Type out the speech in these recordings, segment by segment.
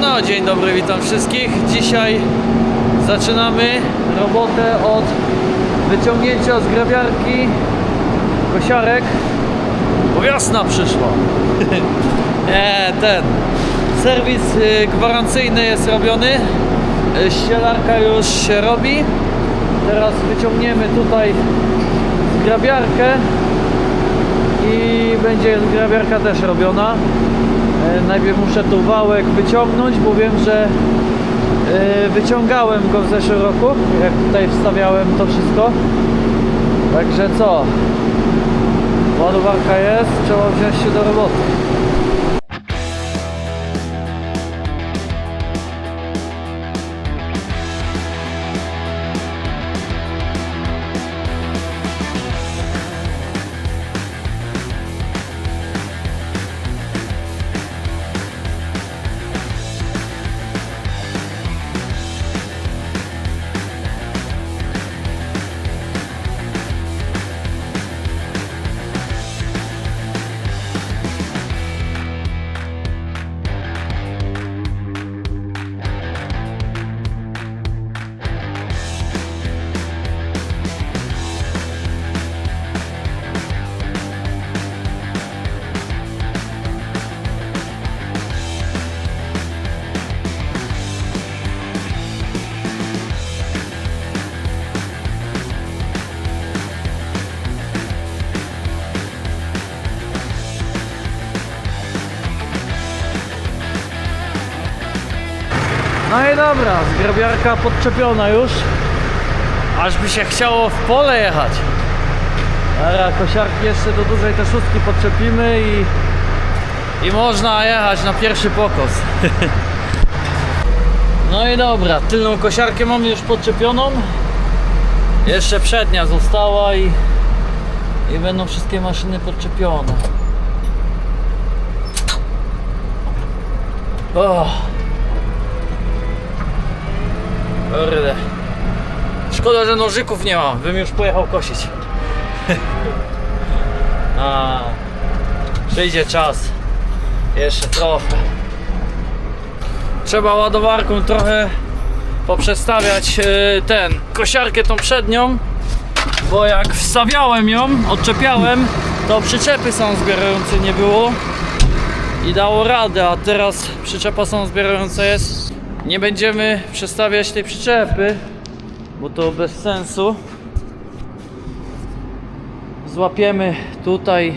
No, dzień dobry, witam wszystkich. Dzisiaj zaczynamy robotę od wyciągnięcia z grabiarki kosiarek, bo wiosna przyszła. Nie, ten serwis y, gwarancyjny jest robiony, Y, ścielarka już się robi. Teraz wyciągniemy tutaj grabiarkę i będzie grabiarka też robiona. E, Najpierw muszę tu wałek wyciągnąć, bo wiem, że e, wyciągałem go w zeszłym roku, jak tutaj wstawiałem to wszystko. Także co? Ładowarka jest, trzeba wziąć się do roboty. Dobra, zgrabiarka podczepiona już. Aż by się chciało w pole jechać. Dobra, kosiarki jeszcze do dużej te szóstki podczepimy i, i można jechać na pierwszy pokos. No i dobra, tylną kosiarkę mamy już podczepioną. Jeszcze przednia została i, i będą wszystkie maszyny podczepione. Oh. Kurde. Szkoda, że nożyków nie mam. Bym już pojechał kosić. A, przyjdzie czas. Jeszcze trochę. Trzeba ładowarką trochę poprzestawiać e, ten, kosiarkę tą przednią, bo jak wstawiałem ją, odczepiałem, to przyczepy są zbierające nie było i dało radę, a teraz przyczepa są zbierająca jest. Nie będziemy przestawiać tej przyczepy, bo to bez sensu. Złapiemy tutaj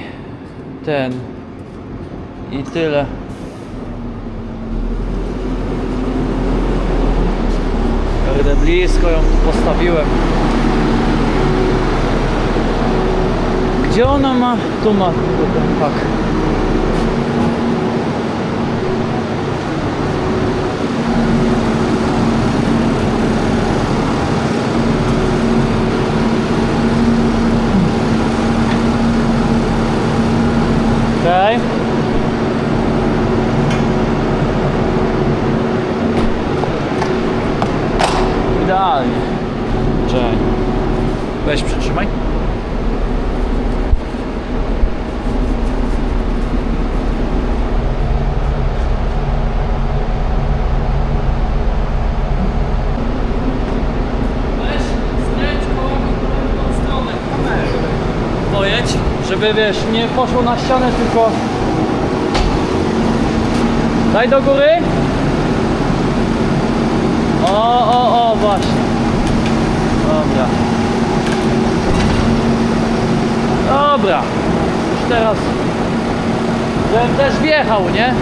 ten i tyle. Kurde, blisko ją tu postawiłem. Gdzie ona ma? Tu ma ten pak. Żeby wiesz, nie poszło na ścianę, tylko Daj do góry. O, o, o, właśnie. Dobra. Dobra. Już teraz żebym też wjechał, nie?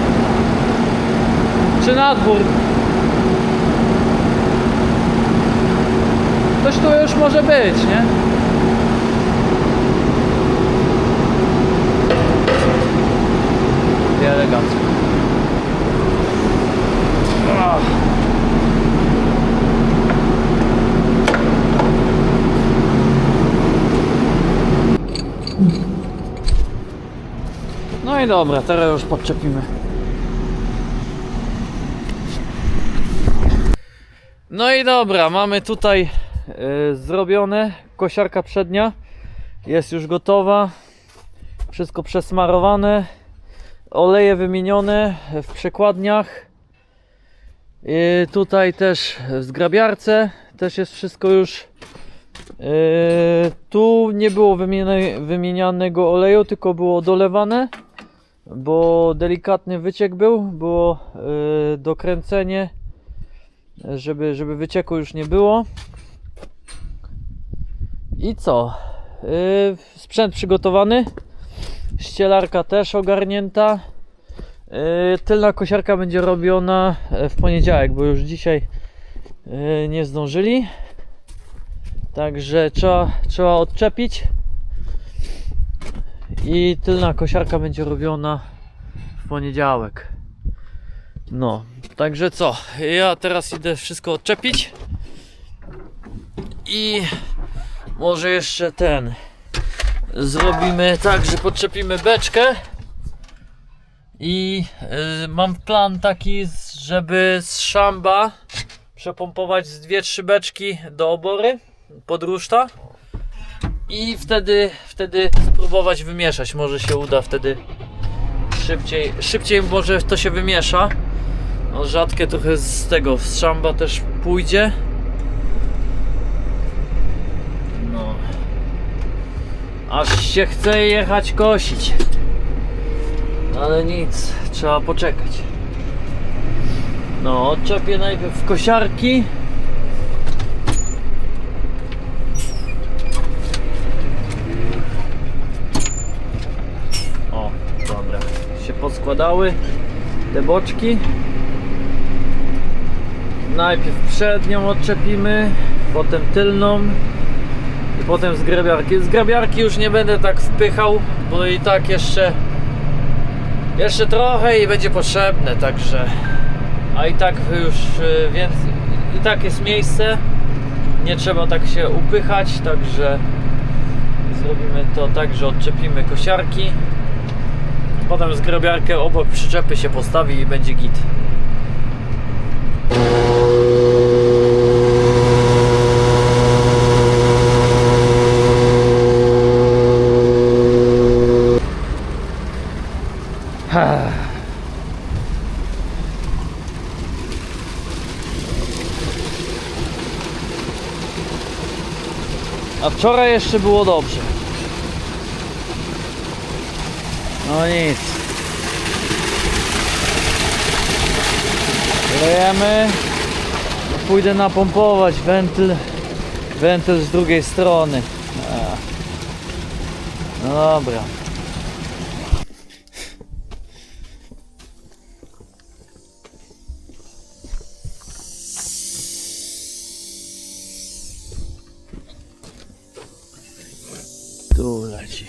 Czy na dwór? Ktoś tu już może być, nie? Elegancko. No i dobra, teraz już podczepimy. No i dobra, mamy tutaj e, zrobione. Kosiarka przednia jest już gotowa. Wszystko przesmarowane. Oleje wymienione w przekładniach. I tutaj też w zgrabiarce też jest wszystko już. Yy, tu nie było wymieniane, wymienianego oleju, tylko było dolewane, bo delikatny wyciek był, było yy, dokręcenie, żeby, żeby wycieku już nie było. I co? Yy, sprzęt przygotowany, ścielarka też ogarnięta. Yy, tylna kosiarka będzie robiona e, w poniedziałek, bo już dzisiaj yy, nie zdążyli. Także trzeba, trzeba odczepić. I tylna kosiarka będzie robiona w poniedziałek. No, także co? Ja teraz idę wszystko odczepić. I może jeszcze ten. Zrobimy tak, że podczepimy beczkę. I y, mam plan taki, żeby z szamba przepompować z dwie trzy beczki do obory pod ruszta i wtedy, wtedy spróbować wymieszać. Może się uda wtedy szybciej, szybciej może to się wymiesza. No, rzadkie trochę z tego, z szamba też pójdzie. No. Aż się chce jechać kosić. Ale nic, trzeba poczekać. No, odczepię najpierw kosiarki. O, dobra. Się poskładały te boczki. Najpierw przednią odczepimy, potem tylną i potem zgrabiarki. Zgrabiarki już nie będę tak wpychał, bo i tak jeszcze jeszcze trochę i będzie potrzebne, także a i tak już y, więc i tak jest miejsce. Nie trzeba tak się upychać, także zrobimy to tak, że odczepimy kosiarki. Potem zgrabiarkę obok przyczepy się postawi i będzie git. A wczoraj jeszcze było dobrze. No nic. Lejemy. Pójdę napompować wentyl. Wentyl z drugiej strony. No dobra. Leci.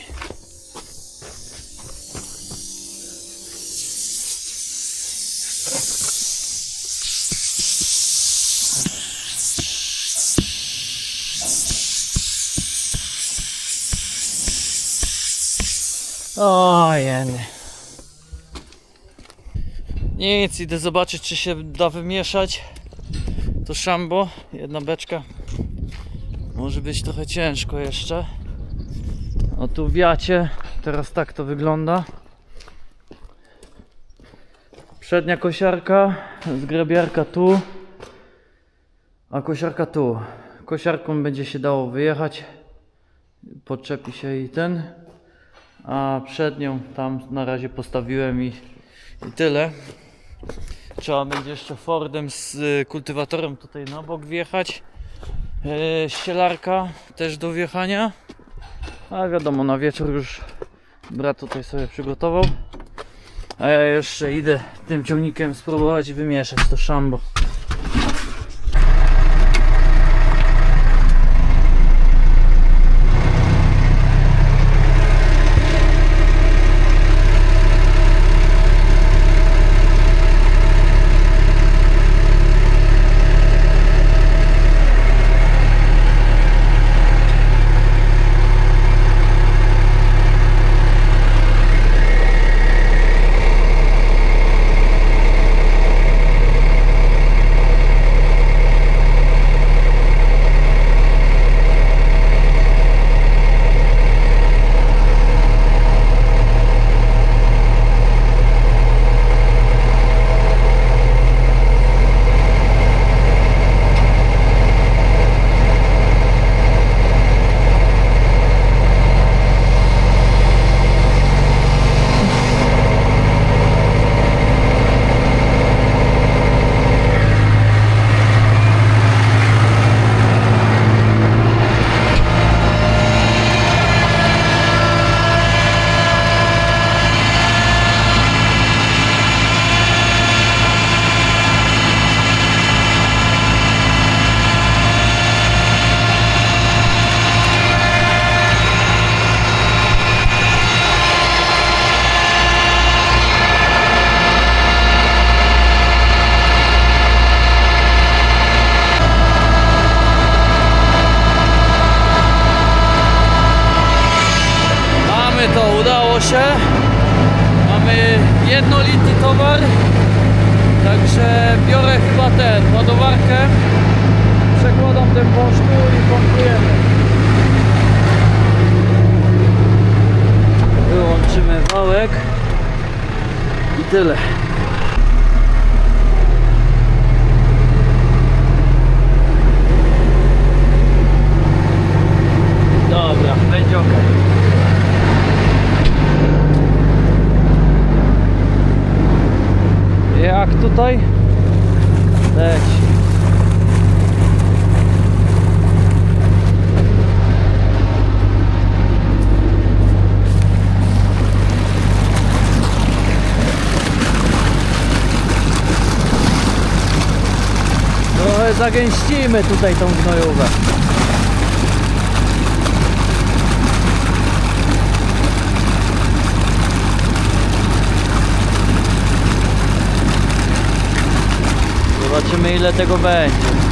O jeny. Nic, idę zobaczyć czy się da wymieszać to szambo, jedna beczka może być trochę ciężko jeszcze o tu wiacie, teraz tak to wygląda. Przednia kosiarka, zgrabiarka tu, a kosiarka tu. Kosiarką będzie się dało wyjechać, podczepi się i ten, a przednią tam na razie postawiłem i, i tyle. Trzeba będzie jeszcze Fordem z kultywatorem tutaj na bok wjechać. Yy, ścielarka też do wjechania. A wiadomo, na wieczór już brat tutaj sobie przygotował. A ja jeszcze idę tym ciągnikiem spróbować wymieszać to szambo. Jednolity towar. Także biorę chyba ten, ładowarkę. Przekładam ten wąż tu i pompujemy. Wyłączymy wałek. I tyle. Dobra, będzie ok. Jak tutaj? Leci. Trochę zagęścimy tutaj tą gnojówę. Zobaczymy ile tego będzie.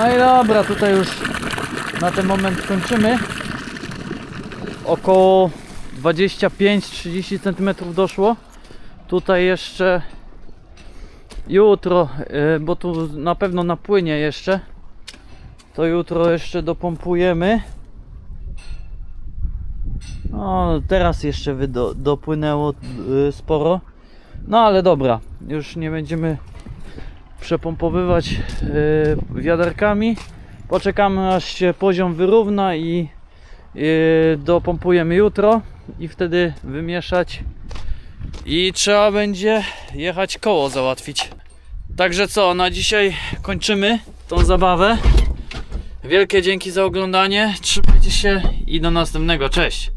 No i dobra, tutaj już na ten moment kończymy. Około 25-30 cm doszło. Tutaj jeszcze jutro, yy, bo tu na pewno napłynie jeszcze. To jutro jeszcze dopompujemy. No, teraz jeszcze wydo, dopłynęło yy, sporo. No ale dobra, już nie będziemy przepompowywać yy, wiaderkami. Poczekamy aż się poziom wyrówna i yy, dopompujemy jutro i wtedy wymieszać i trzeba będzie jechać koło załatwić. Także co, na dzisiaj kończymy tą zabawę. Wielkie dzięki za oglądanie. Trzymajcie się i do następnego. Cześć.